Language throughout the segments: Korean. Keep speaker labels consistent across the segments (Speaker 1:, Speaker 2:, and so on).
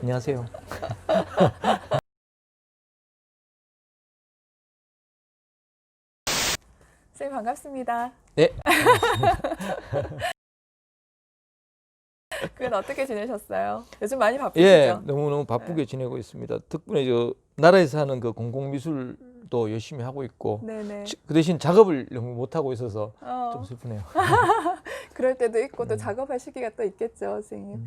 Speaker 1: 안녕하세요.
Speaker 2: 선생님 반갑습니다.
Speaker 1: 네.
Speaker 2: 그건 어떻게 지내셨어요? 요즘 많이 바쁘시죠?
Speaker 1: 예, 너무너무 바쁘게
Speaker 2: 네.
Speaker 1: 지내고 있습니다. 덕분에 저 나라에서 하는 그 공공미술도 열심히 하고 있고
Speaker 2: 네네.
Speaker 1: 지- 그 대신 작업을 너무 못 하고 있어서
Speaker 2: 어,
Speaker 1: 좀 슬프네요.
Speaker 2: 그럴 때도 있고 또
Speaker 1: 음.
Speaker 2: 작업할 시기가 또 있겠죠, 선생님.
Speaker 1: 음.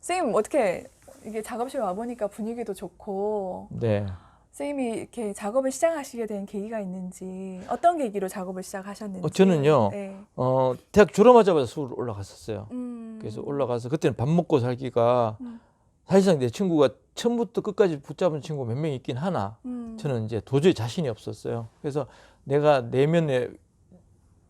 Speaker 2: 선생님 어떻게 이게 작업실 와 보니까 분위기도 좋고
Speaker 1: 네.
Speaker 2: 선생님이 이렇게 작업을 시작하시게 된 계기가 있는지 어떤 계기로 작업을 시작하셨는지.
Speaker 1: 어, 저는요.
Speaker 2: 네.
Speaker 1: 어, 대학 졸업하자마자 서울 올라갔었어요.
Speaker 2: 음.
Speaker 1: 그래서 올라가서 그때는 밥 먹고 살기가
Speaker 2: 음.
Speaker 1: 사실상 내 친구가 처음부터 끝까지 붙잡은 친구 몇 명 있긴 하나
Speaker 2: 음.
Speaker 1: 저는 이제 도저히 자신이 없었어요. 그래서 내가 내면에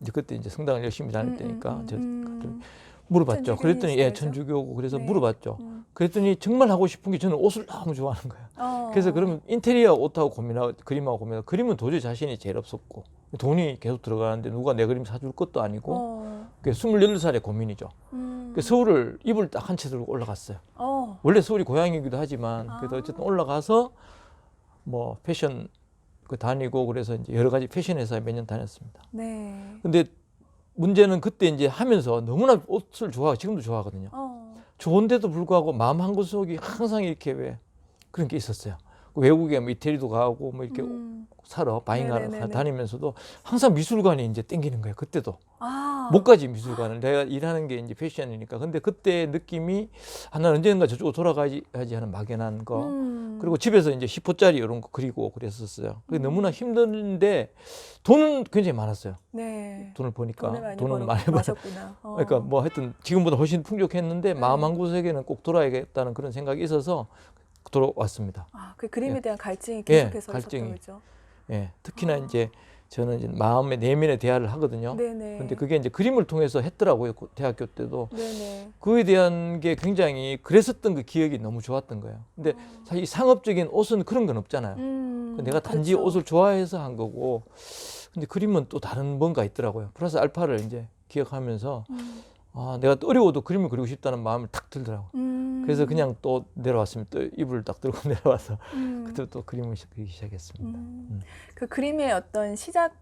Speaker 1: 이제 그때 이제 성당을 열심히 다닐
Speaker 2: 음,
Speaker 1: 때니까
Speaker 2: 음,
Speaker 1: 저
Speaker 2: 음.
Speaker 1: 물어봤죠. 그랬더니 예? 천주교고 그래서
Speaker 2: 네.
Speaker 1: 물어봤죠.
Speaker 2: 음.
Speaker 1: 그랬더니 정말 하고 싶은 게 저는 옷을 너무 좋아하는 거예요.
Speaker 2: 어.
Speaker 1: 그래서 그러면 인테리어 옷하고 고민하고 그림하고 고민하고 그림은 도저히 자신이 제일 없었고 돈이 계속 들어가는데 누가 내 그림 사줄 것도 아니고
Speaker 2: 어.
Speaker 1: 그게 28살의 고민이죠.
Speaker 2: 음.
Speaker 1: 그 서울을 이불 딱 한 채 들고 올라갔어요.
Speaker 2: 어.
Speaker 1: 원래 서울이 고향이기도 하지만 그래도
Speaker 2: 아.
Speaker 1: 어쨌든 올라가서 뭐 패션 그 다니고 그래서 이제 여러 가지 패션 회사에 몇 년 다녔습니다.
Speaker 2: 네.
Speaker 1: 근데 문제는 그때 이제 하면서 너무나 옷을 좋아하고 지금도 좋아하거든요.
Speaker 2: 어.
Speaker 1: 좋은데도 불구하고 마음 한 구석이 항상 이렇게 왜 그런 게 있었어요. 외국에 뭐 이태리도 가고 뭐 이렇게
Speaker 2: 음.
Speaker 1: 바잉하러
Speaker 2: 네네네네.
Speaker 1: 다니면서도 항상 미술관이 이제 땡기는 거예요. 그때도
Speaker 2: 아.
Speaker 1: 못 가지 미술관을 내가 일하는 게 이제 패션이니까. 근데 그때 느낌이 아, 난 언젠가 저쪽으로 돌아가야지 야지 하는 막연한 거.
Speaker 2: 음.
Speaker 1: 그리고 집에서 이제 10호짜리 이런 거 그리고 그랬었어요. 그게
Speaker 2: 음.
Speaker 1: 너무나 힘든데 돈은 굉장히 많았어요.
Speaker 2: 네.
Speaker 1: 돈을 버니까
Speaker 2: 돈을 많이
Speaker 1: 돈은
Speaker 2: 벌어
Speaker 1: 많이 벌.
Speaker 2: 마셨구나. 어.
Speaker 1: 그러니까 뭐 하여튼 지금보다 훨씬 풍족했는데
Speaker 2: 네.
Speaker 1: 마음 한 구석에는 꼭 돌아야겠다는 그런 생각이 있어서 돌아왔습니다.
Speaker 2: 아, 그 그림에
Speaker 1: 예.
Speaker 2: 대한 갈증이
Speaker 1: 예,
Speaker 2: 계속해서
Speaker 1: 갈증이.
Speaker 2: 있었던 거죠.
Speaker 1: 예, 특히나
Speaker 2: 아.
Speaker 1: 이제 저는 이제 마음의 내면의 대화를 하거든요.
Speaker 2: 네네.
Speaker 1: 근데 그게 이제 그림을 통해서 했더라고요. 그 대학교 때도.
Speaker 2: 네네.
Speaker 1: 그에 대한 게 굉장히 그랬었던 그 기억이 너무 좋았던 거예요. 근데 사실 이 상업적인 옷은 그런 건 없잖아요.
Speaker 2: 음,
Speaker 1: 그 내가 단지
Speaker 2: 그렇죠.
Speaker 1: 옷을 좋아해서 한 거고. 근데 그림은 또 다른 뭔가 있더라고요. 플러스 알파를 이제 기억하면서
Speaker 2: 음,
Speaker 1: 아, 내가 또 어려워도 그림을 그리고 싶다는 마음을 탁 들더라고요.
Speaker 2: 음,
Speaker 1: 그래서 그냥 또 내려왔습니다. 또 이불을 딱 들고 내려와서
Speaker 2: 음,
Speaker 1: 그때 또 그림을 시- 그리기 시작했습니다.
Speaker 2: 음.
Speaker 1: 음.
Speaker 2: 그 그림의 어떤 시작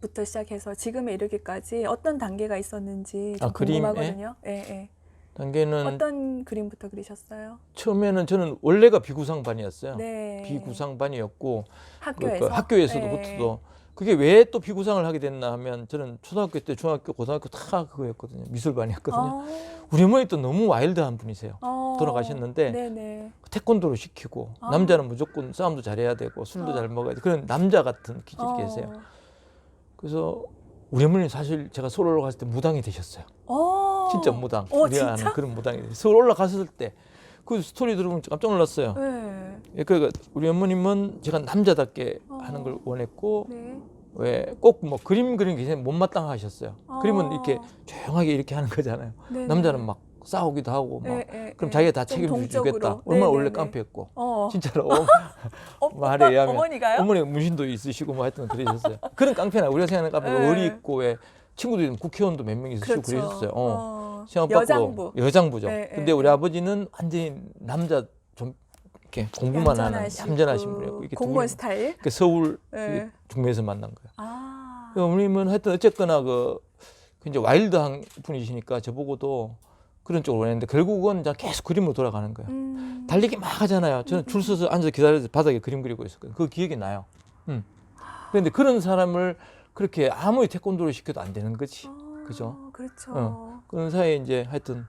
Speaker 2: 부터 시작해서 지금에 이르기까지 어떤 단계가 있었는지 좀
Speaker 1: 아?
Speaker 2: 궁금하거든요. 예, 예.
Speaker 1: 단계는
Speaker 2: 어떤 그림부터 그리셨어요?
Speaker 1: 처음에는 저는 원래가 비구상반이었어요.
Speaker 2: 네.
Speaker 1: 비구상반이었고
Speaker 2: 학교에서.
Speaker 1: 그 학교에서도
Speaker 2: 예.
Speaker 1: 부터도 그게 왜 또 비구상을 하게 됐나 하면 저는 초등학교 때 중학교 고등학교 다 그거였거든요 미술반이었거든요
Speaker 2: 어,
Speaker 1: 우리 어머니 또 너무 와일드한 분이세요
Speaker 2: 어,
Speaker 1: 돌아가셨는데
Speaker 2: 네네.
Speaker 1: 태권도를 시키고
Speaker 2: 아.
Speaker 1: 남자는 무조건 싸움도 잘해야 되고 술도
Speaker 2: 어.
Speaker 1: 잘 먹어야 돼 그런 남자 같은 기질이
Speaker 2: 어.
Speaker 1: 계세요 그래서 우리 어머니는 사실 제가 서울 올라갔을 때 무당이 되셨어요
Speaker 2: 어.
Speaker 1: 진짜 무당
Speaker 2: 어,
Speaker 1: 우리가
Speaker 2: 진짜?
Speaker 1: 아는 그런 무당이 서울 올라갔을 때 그 스토리 들으면 깜짝 놀랐어요
Speaker 2: 네.
Speaker 1: 예, 그러니까 우리 어머님은 제가 남자답게
Speaker 2: 어.
Speaker 1: 하는 걸 원했고
Speaker 2: 네.
Speaker 1: 왜 꼭 뭐 그림 그리는 게 못마땅하셨어요. 그림은
Speaker 2: 어.
Speaker 1: 이렇게 조용하게 이렇게 하는 거잖아요.
Speaker 2: 네네.
Speaker 1: 남자는 막 싸우기도 하고 막
Speaker 2: 예, 예,
Speaker 1: 그럼
Speaker 2: 예.
Speaker 1: 자기가
Speaker 2: 다좀
Speaker 1: 책임져. 주겠다. 얼마나 원래
Speaker 2: 네네네.
Speaker 1: 깡패였고
Speaker 2: 어.
Speaker 1: 진짜로
Speaker 2: 어,
Speaker 1: 말에 의하면
Speaker 2: 어머니가요?
Speaker 1: 어머니가 문신도 있으시고 뭐 하여튼 그러셨어요. 그런 깡패나 우리가 생각하는 깡패가
Speaker 2: 네.
Speaker 1: 어리 있고 왜 친구들이 국회의원도 몇 명 있으시고
Speaker 2: 그렇죠.
Speaker 1: 그러셨어요. 어.
Speaker 2: 어.
Speaker 1: 시험 받고
Speaker 2: 여장부.
Speaker 1: 여장부죠.
Speaker 2: 네,
Speaker 1: 근데
Speaker 2: 네,
Speaker 1: 우리
Speaker 2: 네.
Speaker 1: 아버지는 완전히 남자 좀 이렇게 공부만 하는
Speaker 2: 얌전하시고,
Speaker 1: 얌전하신 분이었고 이렇게
Speaker 2: 공무원
Speaker 1: 둘이
Speaker 2: 스타일.
Speaker 1: 그 서울
Speaker 2: 네.
Speaker 1: 중매에서 만난 거예요.
Speaker 2: 아.
Speaker 1: 그 어머님은 하여튼 어쨌거나 그 굉장히 와일드한 분이시니까 저보고도 그런 쪽으로 원했는데 결국은 계속 그림으로 돌아가는 거예요.
Speaker 2: 음.
Speaker 1: 달리기 막 하잖아요. 저는 줄 서서 앉아서 기다려서 바닥에 그림 그리고 있었거든요. 그 기억이 나요. 음. 그런데 그런 사람을 그렇게 아무리 태권도를 시켜도 안 되는 거지.
Speaker 2: 아,
Speaker 1: 그죠?
Speaker 2: 그렇죠.
Speaker 1: 어. 그런 사이에 이제 하여튼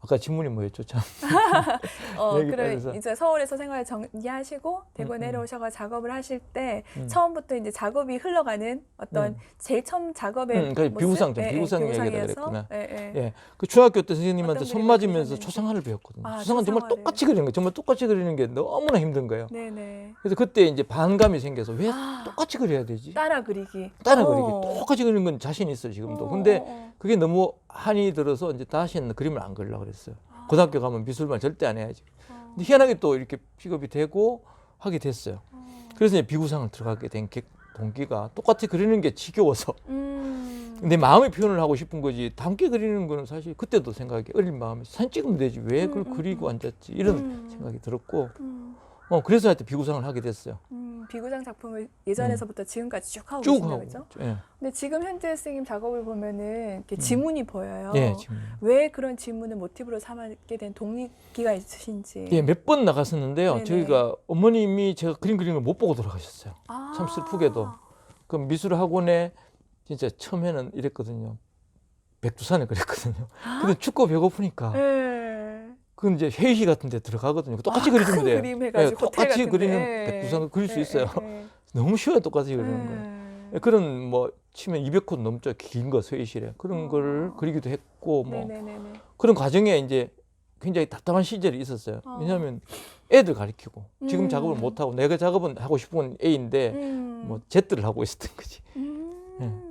Speaker 1: 아까 질문이 뭐였죠? 참.
Speaker 2: 어,
Speaker 1: 빠져서.
Speaker 2: 이제 서울에서 생활 정리하시고 대구
Speaker 1: 음, 음.
Speaker 2: 내려오셔가 작업을 하실 때
Speaker 1: 음.
Speaker 2: 처음부터 이제 작업이 흘러가는 어떤
Speaker 1: 음.
Speaker 2: 제일 처음 작업의
Speaker 1: 음, 그게
Speaker 2: 모습?
Speaker 1: 비구상 좀
Speaker 2: 예, 예,
Speaker 1: 비구상 얘기하다
Speaker 2: 비구상에서?
Speaker 1: 그랬구나.
Speaker 2: 예, 예.
Speaker 1: 예. 그 중학교 때 선생님한테 손 맞으면서. 초상화를 배웠거든요.
Speaker 2: 아,
Speaker 1: 초상화 정말. 똑같이 그리는 거예요. 정말 똑같이 그리는 게 너무나 힘든 거예요.
Speaker 2: 네네.
Speaker 1: 그래서 그때 이제 반감이 생겨서 왜
Speaker 2: 아,
Speaker 1: 똑같이 그려야 되지?
Speaker 2: 따라 그리기.
Speaker 1: 따라
Speaker 2: 어.
Speaker 1: 그리기 똑같이 그리는 건 자신 있어요 지금도.
Speaker 2: 어,
Speaker 1: 근데
Speaker 2: 어, 어.
Speaker 1: 그게 너무 한이 들어서 이제 다시는 그림을 안 그리려고 그랬어요. 고등학교 가면 미술만 절대 안 해야지.
Speaker 2: 어.
Speaker 1: 근데 희한하게 또 이렇게 픽업이 되고 하게 됐어요.
Speaker 2: 어.
Speaker 1: 그래서 이제 비구상을 들어가게 된 게- 동기가 똑같이 그리는 게 지겨워서
Speaker 2: 음.
Speaker 1: 내 마음의 표현을 하고 싶은 거지 함께 그리는 거는 사실 그때도 생각이 어린 마음에 사진 찍으면 되지 왜 그걸
Speaker 2: 음, 음,
Speaker 1: 그리고
Speaker 2: 음.
Speaker 1: 앉았지 이런
Speaker 2: 음.
Speaker 1: 생각이 들었고
Speaker 2: 음,
Speaker 1: 어 그래서 하여튼 비구상을 하게 됐어요
Speaker 2: 음, 비구장 작품을 예전에서부터 지금까지 쭉 하고
Speaker 1: 쭉
Speaker 2: 계신다
Speaker 1: 하고
Speaker 2: 그죠?
Speaker 1: 예,
Speaker 2: 근데 지금 현재 선생님 작업을 보면은 이렇게
Speaker 1: 음.
Speaker 2: 지문이 보여요.
Speaker 1: 예 지금
Speaker 2: 왜 그런 지문을 모티브로 삼게 된 동기가 있으신지.
Speaker 1: 예, 몇 번 나갔었는데요
Speaker 2: 네네.
Speaker 1: 저희가 어머님이 제가 그림 그리는 걸 못 보고 돌아가셨어요
Speaker 2: 아.
Speaker 1: 참 슬프게도. 그 미술 학원에 진짜 처음에는 이랬거든요 백두산에 그랬거든요 근데 춥고 배고프니까
Speaker 2: 예.
Speaker 1: 그 이제 회의 같은 데 들어가거든요 똑같이
Speaker 2: 아, 큰
Speaker 1: 돼요
Speaker 2: 그림 해가지고
Speaker 1: 예,
Speaker 2: 호텔
Speaker 1: 똑같이
Speaker 2: 같은데.
Speaker 1: 그리는
Speaker 2: 예.
Speaker 1: 백두산을 그릴 수
Speaker 2: 예,
Speaker 1: 있어요
Speaker 2: 예,
Speaker 1: 너무 쉬워요 똑같이
Speaker 2: 예.
Speaker 1: 그리는 거
Speaker 2: 예.
Speaker 1: 예, 그런 뭐 치면 200컷 넘죠 긴 거 회의실에 그런
Speaker 2: 어.
Speaker 1: 걸 그리기도 했고 뭐
Speaker 2: 네네네네.
Speaker 1: 그런 과정에 이제 굉장히 답답한 시절이 있었어요
Speaker 2: 어.
Speaker 1: 왜냐하면 애들 가르치고 지금
Speaker 2: 음.
Speaker 1: 작업을 못 하고 내가 작업은 하고 싶은 건 A인데
Speaker 2: 음.
Speaker 1: 뭐 Z를 하고 있었던 거지
Speaker 2: 음.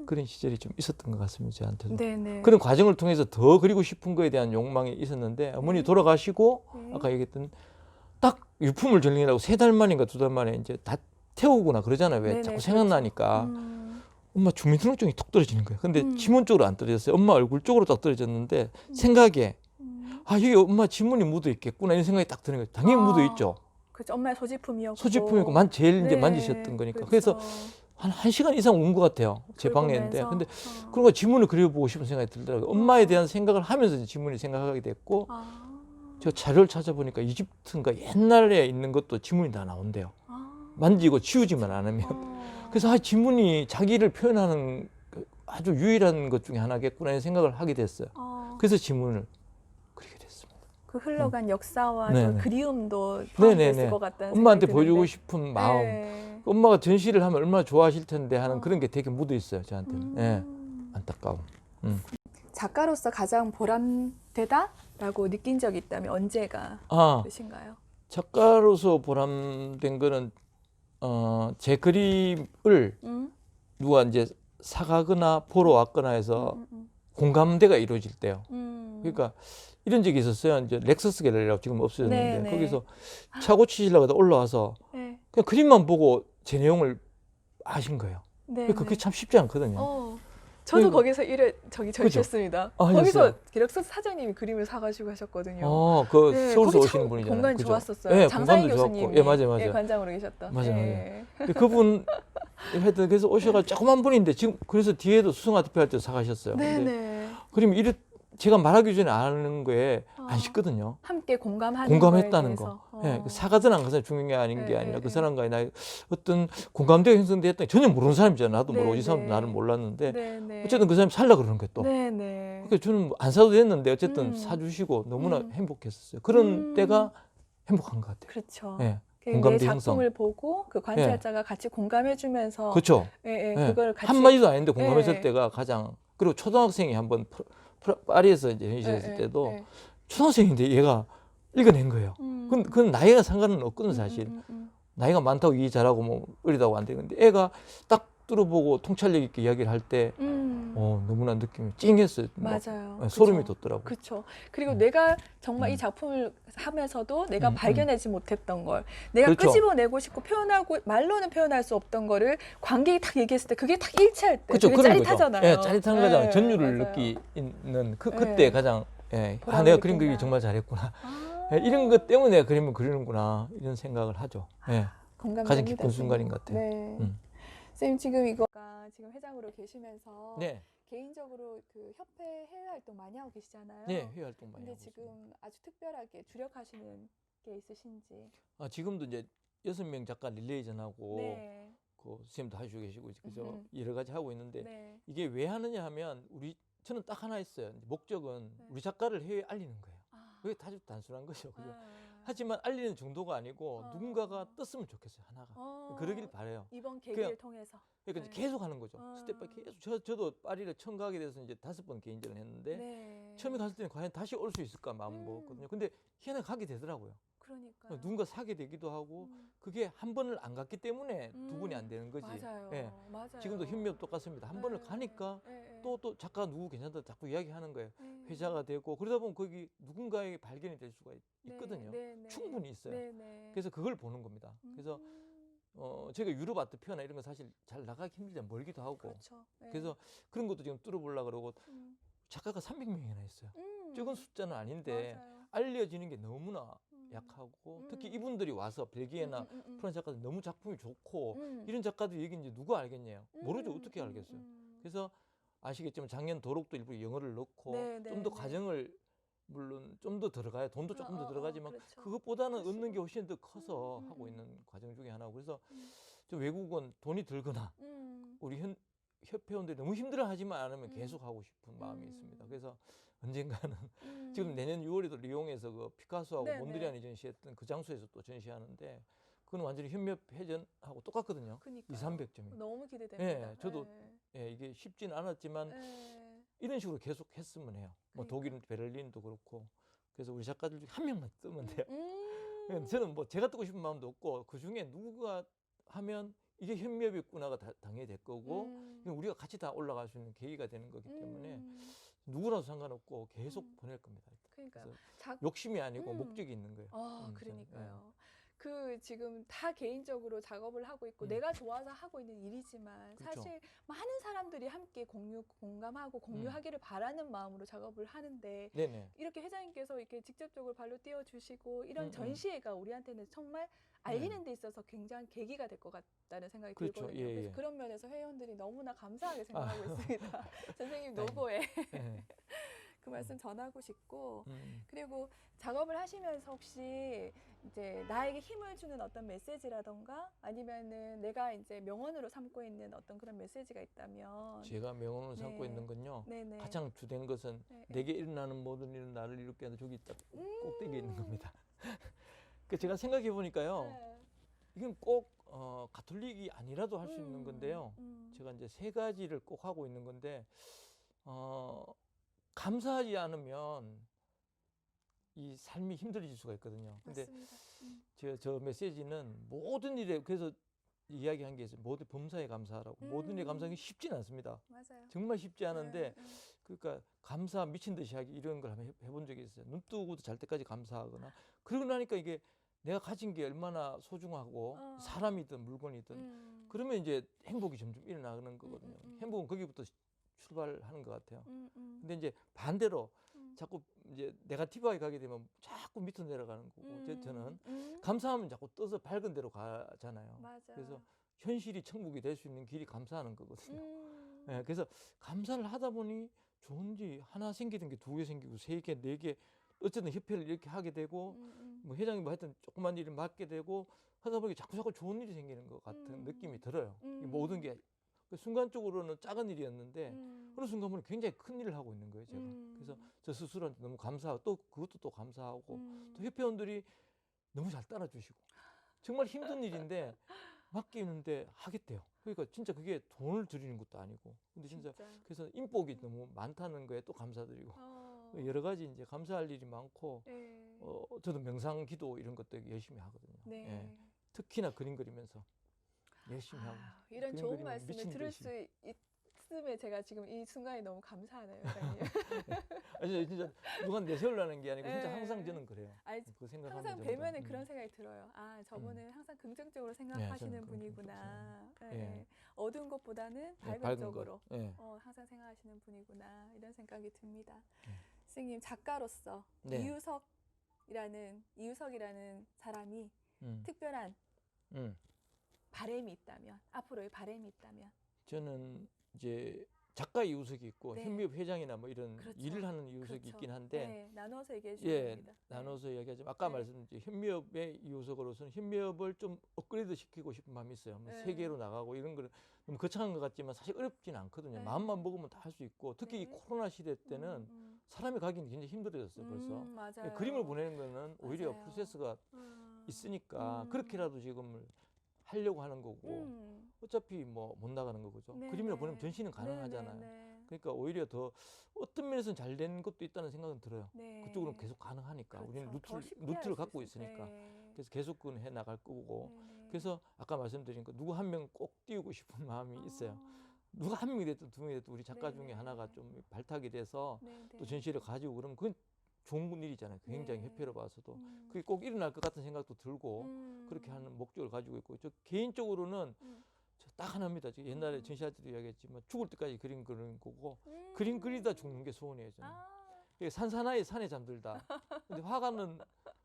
Speaker 1: 예, 그런 시절이 좀 있었던 것 같습니다 저한테도
Speaker 2: 네네.
Speaker 1: 그런 과정을 통해서 더 그리고 싶은 거에 대한 욕망이 있었는데 어머니
Speaker 2: 네.
Speaker 1: 돌아가시고
Speaker 2: 네.
Speaker 1: 아까 얘기했던 딱 유품을 정리하고 세 달 만인가 두 달 만에 이제 다 태우거나 그러잖아요 왜
Speaker 2: 네네,
Speaker 1: 자꾸
Speaker 2: 그렇죠.
Speaker 1: 생각나니까
Speaker 2: 음.
Speaker 1: 엄마 주민등록증이 툭 떨어지는 거예요 근데
Speaker 2: 음.
Speaker 1: 지문 쪽으로 안 떨어졌어요 엄마 얼굴 쪽으로 딱 떨어졌는데 생각에
Speaker 2: 음.
Speaker 1: 아 여기 엄마 지문이 묻어 있겠구나 이런 생각이 딱 드는 거예요 당연히
Speaker 2: 아.
Speaker 1: 묻어 있죠
Speaker 2: 그렇죠. 엄마의 소지품이었고.
Speaker 1: 소지품이고 만 제일 이제
Speaker 2: 네,
Speaker 1: 만지셨던 거니까
Speaker 2: 그렇죠.
Speaker 1: 그래서 한한 시간 이상 운것 같아요 제 방에 있는데. 근데
Speaker 2: 어.
Speaker 1: 그런 거 지문을 그려보고 싶은 생각이 들더라고요 엄마에 대한 생각을 하면서 지문이 생각하게 됐고
Speaker 2: 아.
Speaker 1: 제가 자료를 찾아보니까 이집트인가 옛날에 있는 것도 지문이 다 나온대요
Speaker 2: 아.
Speaker 1: 만지고 치우지만 않으면
Speaker 2: 어.
Speaker 1: 그래서 아 지문이 자기를 표현하는 그 아주 유일한 것 중에 하나겠구나 이런 생각을 하게 됐어요
Speaker 2: 어.
Speaker 1: 그래서 지문을 그
Speaker 2: 흘러간 역사와
Speaker 1: 네네.
Speaker 2: 그 그리움도
Speaker 1: 네네네.
Speaker 2: 포함됐을 것 같다는
Speaker 1: 엄마한테 보여주고. 싶은 마음
Speaker 2: 네.
Speaker 1: 엄마가 전시를 하면 얼마나 좋아하실 텐데 하는
Speaker 2: 어.
Speaker 1: 그런 게 되게 묻어 있어요 저한테는 예
Speaker 2: 음.
Speaker 1: 안타까움
Speaker 2: 작가로서 가장 보람되다라고 느낀 적이 있다면 언제가
Speaker 1: 아
Speaker 2: 되신가요?
Speaker 1: 작가로서 보람된 거는 어, 제 그림을
Speaker 2: 음?
Speaker 1: 누가 이제 사가거나 보러 왔거나 해서
Speaker 2: 음, 음,
Speaker 1: 공감대가 이루어질 때요.
Speaker 2: 음.
Speaker 1: 그러니까 이런 적이 있었어요. 이제 렉서스 갤러리라고 지금 없어졌는데
Speaker 2: 네, 네.
Speaker 1: 거기서 차고 치시려고 하다 올라와서
Speaker 2: 네.
Speaker 1: 그냥 그림만 보고 제 내용을 아신 거예요.
Speaker 2: 네.
Speaker 1: 그게
Speaker 2: 네.
Speaker 1: 참 쉽지 않거든요.
Speaker 2: 어. 저도
Speaker 1: 그리고-
Speaker 2: 거기서 일을 저기 전시했습니다.
Speaker 1: 아,
Speaker 2: 거기서? 기력서 사장님이 그림을 사가지고 하셨거든요.
Speaker 1: 어, 그
Speaker 2: 네,
Speaker 1: 서울서 오시는
Speaker 2: 참
Speaker 1: 분이잖아요.
Speaker 2: 공간이
Speaker 1: 그죠?
Speaker 2: 좋았었어요.
Speaker 1: 예,
Speaker 2: 장상희. 교수님이
Speaker 1: 예, 맞아요, 맞아요.
Speaker 2: 예, 관장으로 계셨던.
Speaker 1: 맞아요,
Speaker 2: 예.
Speaker 1: 근데 그분 하여튼 그래서 오셔가 조그만 분인데 지금 그래서 뒤에도 수성아 대표할 때 사가셨어요. 근데
Speaker 2: 네네.
Speaker 1: 그림 이렇 제가 말하기 전에 아는 거에
Speaker 2: 어.
Speaker 1: 안 쉽거든요.
Speaker 2: 함께 공감하는
Speaker 1: 공감했다는
Speaker 2: 거.
Speaker 1: 예,
Speaker 2: 어.
Speaker 1: 그 사가든 안 가든 중요한 게 아닌 게
Speaker 2: 네,
Speaker 1: 아니라
Speaker 2: 네,
Speaker 1: 그
Speaker 2: 네.
Speaker 1: 사람과의 나의 어떤 공감대가 형성되었던 게 전혀 모르는 사람이잖아요. 나도
Speaker 2: 네,
Speaker 1: 모르고 이 사람도
Speaker 2: 네.
Speaker 1: 나를 몰랐는데
Speaker 2: 네네.
Speaker 1: 어쨌든 그 사람이 살라 그러는 거예요 또.
Speaker 2: 네 네.
Speaker 1: 그러니까 저는 뭐안 사도 됐는데 어쨌든
Speaker 2: 음.
Speaker 1: 사주시고 너무나
Speaker 2: 음.
Speaker 1: 행복했었어요. 그런
Speaker 2: 음.
Speaker 1: 때가 행복한 것 같아요.
Speaker 2: 그렇죠.
Speaker 1: 예,
Speaker 2: 그
Speaker 1: 공감대
Speaker 2: 내
Speaker 1: 형성.
Speaker 2: 작품을 보고 그 관찰자가 같이 공감해주면서
Speaker 1: 그렇죠.
Speaker 2: 예, 예,
Speaker 1: 예.
Speaker 2: 그걸 같이
Speaker 1: 한 마디도 아닌데 공감했을
Speaker 2: 예.
Speaker 1: 때가 가장 그리고 초등학생이 한번 파리에서 이제 전시했을
Speaker 2: 예, 예,
Speaker 1: 때도
Speaker 2: 예.
Speaker 1: 초등학생인데 얘가 읽어낸 거예요.
Speaker 2: 음.
Speaker 1: 그건, 그건 나이가 상관은 없거든
Speaker 2: 음,
Speaker 1: 사실.
Speaker 2: 음, 음,
Speaker 1: 나이가 많다고 이해 잘하고 뭐 어리다고 안 되는데 애가 딱 들어보고 통찰력 있게 이야기를 할때
Speaker 2: 음.
Speaker 1: 어, 너무나 느낌이 찡했어요. 막,
Speaker 2: 맞아요.
Speaker 1: 예, 소름이. 돋더라고요.
Speaker 2: 그렇죠. 그리고
Speaker 1: 음.
Speaker 2: 내가 정말
Speaker 1: 음.
Speaker 2: 이 작품을 하면서도 내가
Speaker 1: 음, 음.
Speaker 2: 발견하지 못했던 걸 내가
Speaker 1: 그렇죠.
Speaker 2: 끄집어내고 싶고 표현하고 말로는 표현할 수 없던 거를 관객이 딱 얘기했을 때 그게 딱 일치할 때
Speaker 1: 그렇죠. 그런
Speaker 2: 짜릿하잖아요.
Speaker 1: 예, 짜릿한
Speaker 2: 예,
Speaker 1: 거잖아요. 전율을
Speaker 2: 맞아요.
Speaker 1: 느끼는 그,
Speaker 2: 예.
Speaker 1: 그때 가장 예, 아, 내가 그림 그리기. 정말 잘했구나.
Speaker 2: 아,
Speaker 1: 예, 이런 것 때문에 그림을 그리는구나 이런 생각을 하죠. 예.
Speaker 2: 공감됩니다,
Speaker 1: 가장
Speaker 2: 선생님.
Speaker 1: 순간인 것 같아요.
Speaker 2: 네.
Speaker 1: 음.
Speaker 2: 선생님 지금 이거가 지금 회장으로 계시면서
Speaker 1: 네,
Speaker 2: 개인적으로 그 협회 해외 활동 많이 하고 계시잖아요.
Speaker 1: 네, 회의 활동 많이
Speaker 2: 근데
Speaker 1: 하고
Speaker 2: 지금
Speaker 1: 있습니다.
Speaker 2: 아주 특별하게 주력하시는 게 있으신지.
Speaker 1: 아, 지금도 이제 여섯 명 작가 릴레이전하고
Speaker 2: 네.
Speaker 1: 그 선생님도 하시고 계시고 그죠. 여러 가지 하고 있는데
Speaker 2: 네.
Speaker 1: 이게 왜 하느냐 하면 우리 저는 딱 하나 있어요. 목적은
Speaker 2: 네.
Speaker 1: 우리 작가를 해외에 알리는 거예요.
Speaker 2: 아.
Speaker 1: 그게 아주 단순한 거죠. 그죠?
Speaker 2: 아.
Speaker 1: 하지만 알리는 정도가 아니고
Speaker 2: 어.
Speaker 1: 누군가가 떴으면 좋겠어요. 하나가.
Speaker 2: 어.
Speaker 1: 그러길 바래요.
Speaker 2: 이번 계기를
Speaker 1: 그냥-
Speaker 2: 통해서.
Speaker 1: 그러니까 이제
Speaker 2: 네.
Speaker 1: 계속 하는 거죠.
Speaker 2: 어.
Speaker 1: 스텝 바이 계속. 저, 저도 파리를 처음 가게 돼서 이제 다섯 번 개인전을 했는데
Speaker 2: 네.
Speaker 1: 처음에 갔을 때는 과연 다시 올 수 있을까 마음
Speaker 2: 음.
Speaker 1: 먹었거든요. 근데 희한하게 가게 되더라고요.
Speaker 2: 그러니까.
Speaker 1: 누군가 사게 되기도 하고
Speaker 2: 음.
Speaker 1: 그게 한 번을 안 갔기 때문에 두 번이 안 되는 거지.
Speaker 2: 맞아요.
Speaker 1: 예.
Speaker 2: 맞아요.
Speaker 1: 지금도 현미업 똑같습니다. 한 번을
Speaker 2: 네.
Speaker 1: 가니까
Speaker 2: 네.
Speaker 1: 또또 작가 누구 괜찮다 자꾸 이야기하는 거예요.
Speaker 2: 네.
Speaker 1: 회자가 되고 그러다 보면 거기 누군가에게 발견이 될 수가 있,
Speaker 2: 네,
Speaker 1: 거든요
Speaker 2: 네, 네.
Speaker 1: 충분히 있어요.
Speaker 2: 네, 네.
Speaker 1: 그래서 그걸 보는 겁니다. 그래서
Speaker 2: 음.
Speaker 1: 어 저희가 유럽 아트페어나 이런 거 사실 잘 나가기 힘들잖아요. 멀기도 하고.
Speaker 2: 그렇죠. 네.
Speaker 1: 그래서 그런 것도 지금 뚫어보려 그러고
Speaker 2: 음.
Speaker 1: 작가가 300명이나 있어요.
Speaker 2: 음.
Speaker 1: 적은 숫자는 아닌데
Speaker 2: 맞아요.
Speaker 1: 알려지는 게 너무나
Speaker 2: 음.
Speaker 1: 약하고
Speaker 2: 음.
Speaker 1: 특히 이분들이 와서 벨기에나
Speaker 2: 음, 음, 음, 음.
Speaker 1: 프랑스 작가들 너무 작품이 좋고
Speaker 2: 음.
Speaker 1: 이런 작가들 얘기인지 누가 알겠냐요. 모르죠.
Speaker 2: 음,
Speaker 1: 어떻게
Speaker 2: 음,
Speaker 1: 알겠어요.
Speaker 2: 음.
Speaker 1: 그래서 아시겠지만 작년 도록도 일부 영어를 넣고
Speaker 2: 네, 네,
Speaker 1: 좀더
Speaker 2: 네.
Speaker 1: 과정을 물론 좀 더 들어가요. 돈도 조금
Speaker 2: 어,
Speaker 1: 더
Speaker 2: 어,
Speaker 1: 들어가지만
Speaker 2: 그렇죠.
Speaker 1: 그것보다는
Speaker 2: 그럴
Speaker 1: 얻는 게. 훨씬 더 커서
Speaker 2: 음, 음,
Speaker 1: 하고
Speaker 2: 음.
Speaker 1: 있는 과정 중에 하나고 그래서
Speaker 2: 음.
Speaker 1: 저 외국은 돈이 들거나
Speaker 2: 음.
Speaker 1: 우리 현 협회원들이 너무 힘들어하지만 않으면
Speaker 2: 음.
Speaker 1: 계속 하고 싶은 마음이
Speaker 2: 음.
Speaker 1: 있습니다. 그래서 언젠가는
Speaker 2: 음.
Speaker 1: 지금 내년 6월에도 리옹에서 그 피카소하고
Speaker 2: 네,
Speaker 1: 몬드리안이 전시했던 그 장소에서 또 전시하는데 그건 완전히 협력 회전하고 똑같거든요.
Speaker 2: 그니까요.
Speaker 1: 2, 300점이.
Speaker 2: 너무 기대됩니다.
Speaker 1: 예, 저도
Speaker 2: 네.
Speaker 1: 예, 이게 쉽진 않았지만
Speaker 2: 네.
Speaker 1: 이런 식으로 계속 했으면 해요. 뭐
Speaker 2: 그러니까.
Speaker 1: 독일 베를린도 그렇고 그래서 우리 작가들 중에 한 명만 뜨면 돼요.
Speaker 2: 음.
Speaker 1: 예, 저는 뭐 제가 뜨고 싶은 마음도 없고 그 중에 누가 하면 이게 협력이구나가 다- 당연히 될 거고
Speaker 2: 음.
Speaker 1: 우리가 같이 다 올라갈 수 있는 계기가 되는 거기 때문에
Speaker 2: 음.
Speaker 1: 누구라도 상관없고 계속
Speaker 2: 음.
Speaker 1: 보낼 겁니다.
Speaker 2: 작...
Speaker 1: 욕심이 아니고
Speaker 2: 음.
Speaker 1: 목적이 있는 거예요.
Speaker 2: 아,
Speaker 1: 음,
Speaker 2: 그러니까요. 그 지금 다 개인적으로 작업을 하고 있고
Speaker 1: 음.
Speaker 2: 내가 좋아서 하고 있는 일이지만
Speaker 1: 그렇죠.
Speaker 2: 사실 많은 사람들이 함께 공유 공감하고 공유하기를 바라는 마음으로 작업을 하는데
Speaker 1: 네네.
Speaker 2: 이렇게 회장님께서 이렇게 직접적으로 발로 띄워 주시고 이런
Speaker 1: 음, 음.
Speaker 2: 전시회가 우리한테는 정말 알리는 데 있어서 굉장한 계기가 될 것 같다는 생각이
Speaker 1: 그렇죠.
Speaker 2: 들거든요.
Speaker 1: 예,
Speaker 2: 그래서
Speaker 1: 예.
Speaker 2: 그런 면에서 회원들이 너무나 감사하게 생각하고
Speaker 1: 아.
Speaker 2: 있습니다. 선생님
Speaker 1: 다행이다.
Speaker 2: 노고에
Speaker 1: 네.
Speaker 2: 그 말씀 전하고 싶고
Speaker 1: 음.
Speaker 2: 그리고 작업을 하시면서 혹시 이제 나에게 힘을 주는 어떤 메시지라던가 아니면은 내가 이제 명언으로 삼고 있는 어떤 그런 메시지가 있다면
Speaker 1: 제가 명언으로 삼고
Speaker 2: 네.
Speaker 1: 있는 건요.
Speaker 2: 네네
Speaker 1: 가장 주된 것은
Speaker 2: 네, 네.
Speaker 1: 내게 일어나는 모든 일은 나를 이롭게 하는 저기 있다
Speaker 2: 음.
Speaker 1: 꼭대기에 있는 겁니다. 그 제가 생각해 보니까요.
Speaker 2: 네.
Speaker 1: 이건 꼭 어, 가톨릭이 아니라도 할수 있는
Speaker 2: 음,
Speaker 1: 건데요.
Speaker 2: 음.
Speaker 1: 제가 이제 세 가지를 꼭 하고 있는 건데 어, 감사하지 않으면 이 삶이 힘들어질 수가 있거든요. 근데.
Speaker 2: 음.
Speaker 1: 저, 저 메시지는 모든 일에 그래서 이야기한 게 있어요. 모든 범사에 감사하라고. 모든 일에
Speaker 2: 음.
Speaker 1: 감사하기 쉽진 않습니다.
Speaker 2: 맞아요.
Speaker 1: 정말 쉽지 않은데
Speaker 2: 네, 네.
Speaker 1: 그러니까 감사 미친 듯이 하기 이런 걸 한번 해- 해본 적이 있어요. 눈 뜨고도 잘 때까지 감사하거나 그러고 나니까 이게 내가 가진 게 얼마나 소중하고
Speaker 2: 어.
Speaker 1: 사람이든 물건이든
Speaker 2: 음.
Speaker 1: 그러면 이제 행복이 점점 일어나는 거거든요.
Speaker 2: 음, 음, 음.
Speaker 1: 행복은 거기부터 출발하는 것 같아요.
Speaker 2: 음, 음,
Speaker 1: 근데 이제 반대로
Speaker 2: 음.
Speaker 1: 자꾸 이제 네가티브하게 가게 되면 자꾸 밑으로 내려가는 거고 제- 저는
Speaker 2: 음.
Speaker 1: 감사하면 자꾸 떠서 밝은 데로 가잖아요.
Speaker 2: 맞아.
Speaker 1: 그래서 현실이 천국이 될 수 있는 길이 감사하는 거거든요.
Speaker 2: 음.
Speaker 1: 예, 그래서 감사를 하다 보니 좋은지 하나 생기던 게 두 개 생기고 세 개, 네 개, 어쨌든 협회를 이렇게 하게 되고
Speaker 2: 음, 음.
Speaker 1: 뭐 회장님 뭐 하여튼 조그만 일을 맡게 되고 하다 보니 자꾸 자꾸 좋은 일이 생기는 것 같은
Speaker 2: 음.
Speaker 1: 느낌이 들어요. 이
Speaker 2: 음.
Speaker 1: 모든 게 순간적으로는 작은 일이었는데
Speaker 2: 음.
Speaker 1: 어느 순간 보니 굉장히 큰 일을 하고 있는 거예요, 제가.
Speaker 2: 음.
Speaker 1: 그래서 저 스스로한테 너무 감사하고 또 그것도 또 감사하고
Speaker 2: 음.
Speaker 1: 또 협회원들이 너무 잘 따라주시고 정말 힘든 일인데 맡기는데 하겠대요. 그러니까 진짜 그게 돈을 들이는 것도 아니고 근데 진짜, 그래서 인복이 너무 많다는 거에 또 감사드리고
Speaker 2: 어.
Speaker 1: 여러 가지 이제 감사할 일이 많고
Speaker 2: 네.
Speaker 1: 어 저도 명상 기도 이런 것도 열심히 하거든요.
Speaker 2: 네.
Speaker 1: 예. 특히나 그림 그리면서 열심히 하고
Speaker 2: 아, 이런 좋은
Speaker 1: 그리면
Speaker 2: 말씀을 들을
Speaker 1: 듯이.
Speaker 2: 수 있음에 제가 지금 이 순간이 너무 감사하네요, 회장님.
Speaker 1: 아니 진짜 누가 내세우려는 게 아니고 진짜
Speaker 2: 네.
Speaker 1: 항상 저는 그래요.
Speaker 2: 아니,
Speaker 1: 그 생각하는
Speaker 2: 항상. 뵈면은
Speaker 1: 음.
Speaker 2: 그런 생각이 들어요. 아, 저분은 항상 긍정적으로 생각하시는
Speaker 1: 저는 그런
Speaker 2: 분이구나.
Speaker 1: 좀
Speaker 2: 예,
Speaker 1: 예.
Speaker 2: 어두운 것보다는
Speaker 1: 예,
Speaker 2: 밝은,
Speaker 1: 밝은
Speaker 2: 쪽으로
Speaker 1: 것. 예.
Speaker 2: 어, 항상 생각하시는 분이구나. 이런 생각이 듭니다.
Speaker 1: 네.
Speaker 2: 선생님, 작가로서
Speaker 1: 네.
Speaker 2: 이유석이라는 이유석이라는 사람이
Speaker 1: 음.
Speaker 2: 특별한
Speaker 1: 음.
Speaker 2: 바램이 있다면 앞으로의 바램이 있다면
Speaker 1: 저는 이제 작가 이우석이 있고
Speaker 2: 네.
Speaker 1: 현미업 회장이나 뭐 이런
Speaker 2: 그렇죠.
Speaker 1: 일을 하는 이우석이
Speaker 2: 그렇죠.
Speaker 1: 있긴 한데
Speaker 2: 네, 나눠서 얘기해 주시면
Speaker 1: 예.
Speaker 2: 네.
Speaker 1: 나눠서 이야기하자면 아까
Speaker 2: 네.
Speaker 1: 말씀드린 현미업의 이우석으로서는 현미업을 좀 업그레이드 시키고 싶은 마음이 있어요. 뭐
Speaker 2: 네.
Speaker 1: 세계로 나가고 이런 거는 너무 거창한 것 같지만 사실 어렵지는 않거든요.
Speaker 2: 네.
Speaker 1: 마음만 먹으면 다 할 수 있고 특히 이
Speaker 2: 네.
Speaker 1: 코로나 시대 때는
Speaker 2: 음, 음.
Speaker 1: 사람이 가기는 굉장히 힘들어졌어요. 벌써
Speaker 2: 음.
Speaker 1: 그림을 보내는 거는 오히려
Speaker 2: 맞아요.
Speaker 1: 프로세스가
Speaker 2: 음.
Speaker 1: 있으니까
Speaker 2: 음.
Speaker 1: 그렇게라도 지금을 하려고 하는 거고
Speaker 2: 음.
Speaker 1: 어차피 뭐 못 나가는 거죠.
Speaker 2: 네,
Speaker 1: 그림이라
Speaker 2: 네.
Speaker 1: 보내면 전시는 가능하잖아요.
Speaker 2: 네, 네,
Speaker 1: 그러니까 오히려 더 어떤 면에서는 잘 된 것도 있다는 생각은 들어요.
Speaker 2: 네.
Speaker 1: 그쪽으로 는 계속 가능하니까
Speaker 2: 그렇죠.
Speaker 1: 우리는
Speaker 2: 더
Speaker 1: 루트를, 갖고. 있으니까
Speaker 2: 네.
Speaker 1: 그래서 계속 그건 해 나갈 거고
Speaker 2: 네, 네.
Speaker 1: 그래서 아까 말씀드린 거 누구 한 명 꼭 띄우고 싶은 마음이 있어요.
Speaker 2: 어,
Speaker 1: 누가 한 명이 됐든 두 명이 됐든 우리 작가
Speaker 2: 네,
Speaker 1: 중에
Speaker 2: 네,
Speaker 1: 하나가
Speaker 2: 네.
Speaker 1: 좀 발탁이 돼서
Speaker 2: 네, 네.
Speaker 1: 또 전시를 가지고 그러면 그건 좋은 일이잖아요. 굉장히
Speaker 2: 네.
Speaker 1: 협회로 봐서도
Speaker 2: 음.
Speaker 1: 그게 꼭 일어날 것 같은 생각도 들고
Speaker 2: 음.
Speaker 1: 그렇게 하는 목적을 가지고 있고 저 개인적으로는
Speaker 2: 음.
Speaker 1: 저딱 하나입니다. 저 옛날에
Speaker 2: 음.
Speaker 1: 전시할 때도 이야기했지만 죽을 때까지 그림 그리는 거고
Speaker 2: 음.
Speaker 1: 그림 그리다 죽는 게 소원이에요. 저는.
Speaker 2: 아,
Speaker 1: 산사나이 산에 잠들다. 근데 화가는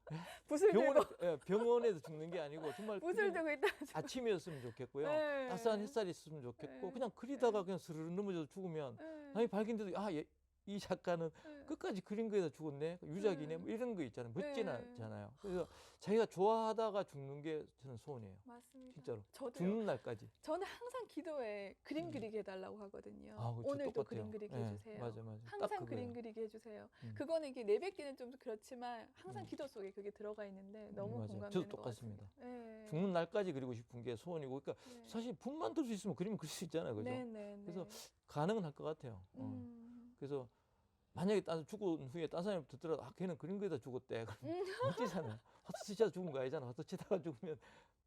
Speaker 2: 붓을
Speaker 1: 병원에 예, 병원에서 죽는 게 아니고 정말
Speaker 2: 붓을 들고 있다.
Speaker 1: 아침이었으면 좋겠고요.
Speaker 2: 네.
Speaker 1: 따스한 햇살이 있으면 좋겠고
Speaker 2: 네.
Speaker 1: 그냥 그리다가 그냥 스르르 넘어져서 죽으면
Speaker 2: 네.
Speaker 1: 남이 밝힌데도 아, 얘, 이 작가는
Speaker 2: 네.
Speaker 1: 끝까지 그린 거에다 죽었네. 유작이네. 뭐 이런 거 있잖아요. 멋진
Speaker 2: 네.
Speaker 1: 그래서 자기가 좋아하다가 죽는 게 저는 소원이에요.
Speaker 2: 맞습니다.
Speaker 1: 진짜로.
Speaker 2: 저도요.
Speaker 1: 죽는 날까지.
Speaker 2: 저는 항상 기도에 그림
Speaker 1: 음.
Speaker 2: 그리게 해달라고 하거든요.
Speaker 1: 아, 저
Speaker 2: 오늘도
Speaker 1: 똑같아요.
Speaker 2: 그림 그리게
Speaker 1: 예,
Speaker 2: 해주세요.
Speaker 1: 맞아, 맞아. 딱
Speaker 2: 항상. 그림 그리게 해주세요.
Speaker 1: 음.
Speaker 2: 그거는 이게 내뱉기는 좀 그렇지만 항상
Speaker 1: 음.
Speaker 2: 기도 속에 그게 들어가 있는데 너무
Speaker 1: 맞아요.
Speaker 2: 공감되는
Speaker 1: 저도
Speaker 2: 것
Speaker 1: 똑같습니다.
Speaker 2: 같습니다. 네.
Speaker 1: 죽는 날까지 그리고 싶은 게 소원이고 그러니까
Speaker 2: 네.
Speaker 1: 사실 붓만 들 수 있으면 그림 그릴 수 있잖아요. 그죠?
Speaker 2: 네, 네, 네.
Speaker 1: 그래서 가능은 할 것 같아요. 어.
Speaker 2: 음.
Speaker 1: 그래서 만약에 딴 죽은 후에 딴 사람이 듣더라도 아 걔는 그림 그리다 죽었대. 그럼
Speaker 2: 음.
Speaker 1: 웃기잖아요. 화투 치다 죽은 거 아니잖아. 화투 치다가 죽으면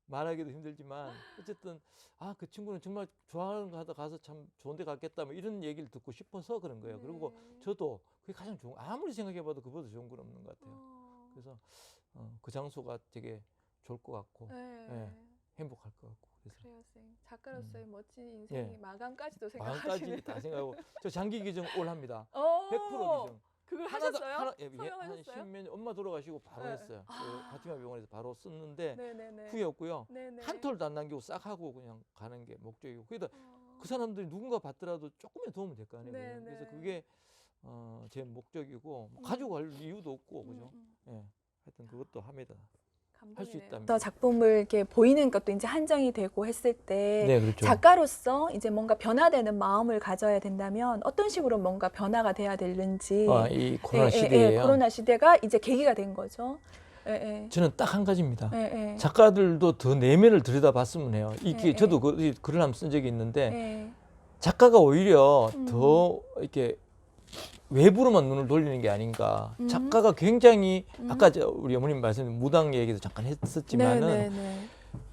Speaker 1: 말하기도 힘들지만 어쨌든 아 그 친구는 정말 좋아하는 거 하다 가서 참 좋은 데 갔겠다 뭐 이런 얘기를 듣고 싶어서 그런 거예요. 그리고
Speaker 2: 네.
Speaker 1: 저도 그게 가장 좋은 아무리 생각해봐도 그보다 좋은 건 없는 것 같아요.
Speaker 2: 어.
Speaker 1: 그래서 어, 그 장소가 되게 좋을 것 같고
Speaker 2: 네.
Speaker 1: 예. 행복할 것 같고 그래서
Speaker 2: 그래요, 쌤. 작가로서의 멋진 인생이
Speaker 1: 예.
Speaker 2: 마감까지도
Speaker 1: 마음까지
Speaker 2: 생각하시는.
Speaker 1: 다 생각하고 저 장기 기증 올 합니다.
Speaker 2: 어,
Speaker 1: 100% 기증.
Speaker 2: 그걸 하셨어요?
Speaker 1: 하나, 예, 예, 한
Speaker 2: 서명하셨어요?
Speaker 1: 십몇 엄마 돌아가시고 바로
Speaker 2: 네.
Speaker 1: 했어요. 그
Speaker 2: 아.
Speaker 1: 파티마 병원에서 바로 썼는데
Speaker 2: 네네네.
Speaker 1: 후회 없고요.
Speaker 2: 네네.
Speaker 1: 한 톨도 안 남기고 싹 하고 그냥 가는 게 목적이고 그래도
Speaker 2: 어.
Speaker 1: 그 사람들이 누군가 받더라도 조금의 도움은 될거 아니에요.
Speaker 2: 네,
Speaker 1: 그죠? 그래서
Speaker 2: 네.
Speaker 1: 그게 어, 제 목적이고 뭐
Speaker 2: 음.
Speaker 1: 가지고 갈 이유도 없고 그죠.
Speaker 2: 음, 음.
Speaker 1: 예. 하여튼 그것도 합니다. 할 수. 있다면.
Speaker 2: 또 작품을 이렇게 보이는 것도 이제 한정이 되고 했을 때
Speaker 1: 네, 그렇죠.
Speaker 2: 작가로서 이제 뭔가 변화되는 마음을 가져야 된다면 어떤 식으로 뭔가 변화가 돼야 되는지
Speaker 1: 아, 이 코로나
Speaker 2: 예, 예. 예, 코로나 시대가 이제 계기가 된 거죠. 예, 예.
Speaker 1: 저는 딱 한 가지입니다.
Speaker 2: 예, 예.
Speaker 1: 작가들도 더 내면을 들여다봤으면 해요. 이게
Speaker 2: 예,
Speaker 1: 저도 그, 이 글을 한번 쓴 적이 있는데
Speaker 2: 예.
Speaker 1: 작가가 오히려
Speaker 2: 음.
Speaker 1: 더 이렇게 외부로만 눈을 돌리는 게 아닌가.
Speaker 2: 음.
Speaker 1: 작가가 굉장히
Speaker 2: 음.
Speaker 1: 아까 저 우리 어머님 말씀 무당 얘기도 잠깐 했었지만은
Speaker 2: 네, 네, 네.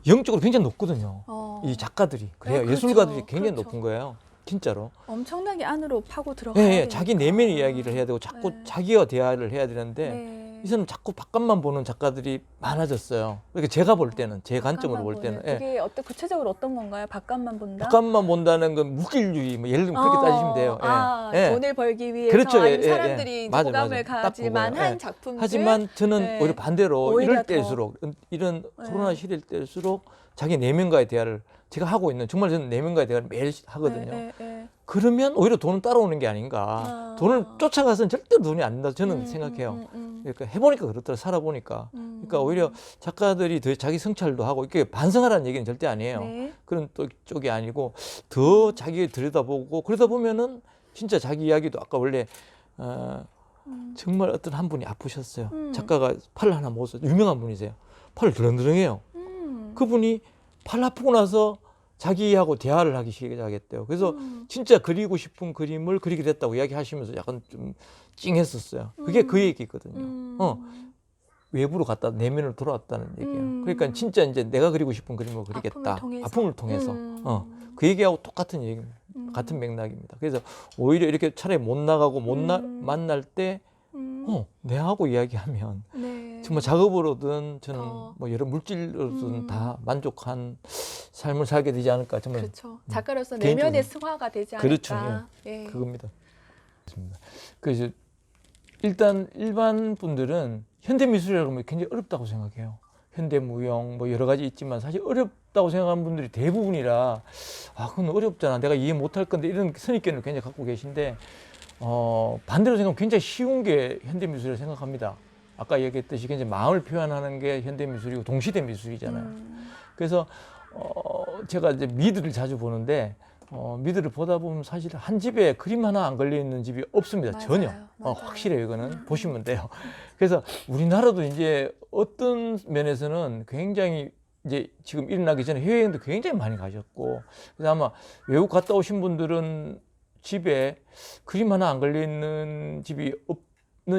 Speaker 1: 영적으로 굉장히 높거든요.
Speaker 2: 어,
Speaker 1: 이 작가들이 그래요.
Speaker 2: 그렇죠.
Speaker 1: 예술가들이 굉장히
Speaker 2: 그렇죠.
Speaker 1: 높은 거예요. 진짜로.
Speaker 2: 엄청나게 안으로 파고
Speaker 1: 예,
Speaker 2: 들어가야
Speaker 1: 예,
Speaker 2: 되니까.
Speaker 1: 자기 내면의 이야기를 해야 되고 자꾸
Speaker 2: 네.
Speaker 1: 자기와 대화를 해야 되는데
Speaker 2: 네.
Speaker 1: 이 사람 자꾸 바깥만 보는 작가들이 많아졌어요. 그러니까 제가 볼 때는 제 관점으로 볼
Speaker 2: 때는.
Speaker 1: 예.
Speaker 2: 그게 어떤 구체적으로 어떤 건가요? 바깥만 본다.
Speaker 1: 바깥만 본다는 건 무길주의 뭐 예를 들면 그렇게
Speaker 2: 어,
Speaker 1: 따지시면 돼요. 예.
Speaker 2: 아,
Speaker 1: 예.
Speaker 2: 돈을 벌기 위해서
Speaker 1: 그렇죠. 예,
Speaker 2: 아니면
Speaker 1: 예, 예.
Speaker 2: 사람들이
Speaker 1: 맞아,
Speaker 2: 호감을
Speaker 1: 맞아. 딱
Speaker 2: 가질만
Speaker 1: 그거예요.
Speaker 2: 한
Speaker 1: 예.
Speaker 2: 작품들.
Speaker 1: 하지만 저는
Speaker 2: 네.
Speaker 1: 오히려 반대로
Speaker 2: 오히려
Speaker 1: 이럴
Speaker 2: 더.
Speaker 1: 때일수록 이런
Speaker 2: 네.
Speaker 1: 코로나 시대일 때일수록 자기 내면과의 대화를 제가 하고 있는 정말 저는 내면과의 대화를 매일 하거든요.
Speaker 2: 예, 예, 예.
Speaker 1: 그러면 오히려 돈은 따라오는 게 아닌가.
Speaker 2: 아.
Speaker 1: 돈을 쫓아가서는 절대로 돈이 안 된다 저는
Speaker 2: 음,
Speaker 1: 생각해요.
Speaker 2: 음, 음,
Speaker 1: 그러니까 해보니까 그렇더라 살아보니까.
Speaker 2: 음.
Speaker 1: 그러니까 오히려 작가들이 더 자기 성찰도 하고 이게 반성하라는 얘기는 절대 아니에요.
Speaker 2: 네.
Speaker 1: 그런 또 쪽이 아니고 더 자기 들여다보고 그러다 보면은 진짜 자기 이야기도 아까 원래 어,
Speaker 2: 음.
Speaker 1: 정말 어떤 한 분이 아프셨어요.
Speaker 2: 음.
Speaker 1: 작가가 팔을 하나 못 써. 유명한 분이세요. 팔 드렁드렁해요.
Speaker 2: 음.
Speaker 1: 그분이 팔 아프고 나서 자기하고 대화를 하기 시작했대요. 그래서
Speaker 2: 음.
Speaker 1: 진짜 그리고 싶은 그림을 그리게 됐다고 이야기하시면서 약간 좀 찡했었어요. 그게
Speaker 2: 음.
Speaker 1: 그 얘기거든요.
Speaker 2: 음.
Speaker 1: 어. 외부로 갔다 내면을 돌아왔다는 얘기예요.
Speaker 2: 음.
Speaker 1: 그러니까 진짜 이제 내가 그리고 싶은 그림을 그리겠다.
Speaker 2: 통해서.
Speaker 1: 아픔을 통해서.
Speaker 2: 음.
Speaker 1: 어. 그 얘기하고 똑같은 얘기,
Speaker 2: 음.
Speaker 1: 같은 맥락입니다. 그래서 오히려 이렇게 차라리 못 나가고 못 나,
Speaker 2: 음.
Speaker 1: 만날 때,
Speaker 2: 음.
Speaker 1: 어, 내하고 이야기하면
Speaker 2: 네.
Speaker 1: 정말 작업으로든 저는
Speaker 2: 더.
Speaker 1: 뭐 여러 물질로든
Speaker 2: 음.
Speaker 1: 다 만족한 삶을 살게 되지 않을까 정말
Speaker 2: 그렇죠. 작가로서
Speaker 1: 음. 개인적으로.
Speaker 2: 내면의 승화가 되지 않을까.
Speaker 1: 그렇죠,
Speaker 2: 예.
Speaker 1: 그겁니다. 그렇습니다. 그래서 일단 일반 분들은 현대 미술이라고 하면 굉장히 어렵다고 생각해요. 현대 무용 뭐 여러 가지 있지만 사실 어렵다고 생각하는 분들이 대부분이라 아 그건 어렵잖아 내가 이해 못할 건데 이런 선입견을 굉장히 갖고 계신데 어 반대로 생각하면 굉장히 쉬운 게 현대 미술이라고 생각합니다. 아까 얘기했듯이 굉장히 마음을 표현하는 게 현대 미술이고 동시대 미술이잖아요.
Speaker 2: 음.
Speaker 1: 그래서 어 제가 이제 미드를 자주 보는데 어 미드를 보다 보면 사실 한 집에 그림 하나 안 걸려 있는 집이 없습니다.
Speaker 2: 맞아요,
Speaker 1: 전혀.
Speaker 2: 맞아요.
Speaker 1: 어, 확실해요. 이거는
Speaker 2: 음.
Speaker 1: 보시면 돼요. 그래서 우리나라도 이제 어떤 면에서는 굉장히 이제 지금 일어나기 전에 해외여행도 굉장히 많이 가셨고 그래서 아마 외국 갔다 오신 분들은 집에 그림 하나 안 걸려 있는 집이 없,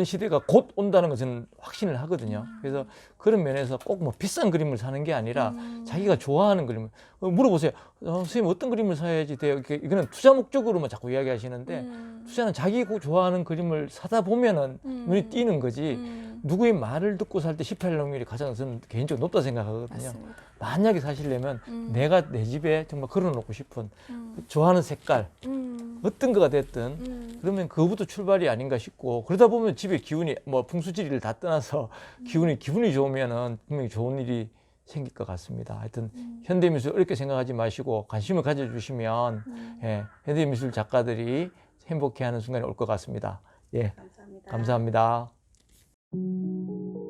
Speaker 1: 시대가 곧 온다는 것은 확신을 하거든요. 그래서 그런 면에서 꼭 뭐 비싼 그림을 사는 게 아니라
Speaker 2: 음.
Speaker 1: 자기가 좋아하는 그림을 어, 물어보세요. 어, 선생님 어떤 그림을 사야지 돼요? 이렇게 이거는 투자 목적으로만 자꾸 이야기하시는데
Speaker 2: 음.
Speaker 1: 투자는 자기 고- 좋아하는 그림을 사다 보면은
Speaker 2: 음.
Speaker 1: 눈이 띄는 거지.
Speaker 2: 음.
Speaker 1: 누구의 말을 듣고 살 때 실패할 확률이 가장 저는 개인적으로 높다 생각하거든요.
Speaker 2: 맞습니다.
Speaker 1: 만약에 사시려면
Speaker 2: 음.
Speaker 1: 내가 내 집에 정말 걸어놓고 싶은
Speaker 2: 음.
Speaker 1: 좋아하는 색깔
Speaker 2: 음.
Speaker 1: 어떤 거가 됐든
Speaker 2: 음.
Speaker 1: 그러면 그거부터 출발이 아닌가 싶고 그러다 보면 집에 기운이 뭐 풍수지리를 다 떠나서
Speaker 2: 음.
Speaker 1: 기운이 기분이 좋으면은 분명히 좋은 일이 생길 것 같습니다. 하여튼
Speaker 2: 음.
Speaker 1: 현대미술 어렵게 생각하지 마시고 관심을 가져주시면
Speaker 2: 음.
Speaker 1: 예, 현대미술 작가들이 행복해하는 순간이 올 것 같습니다. 예,
Speaker 3: 감사합니다.
Speaker 1: 감사합니다.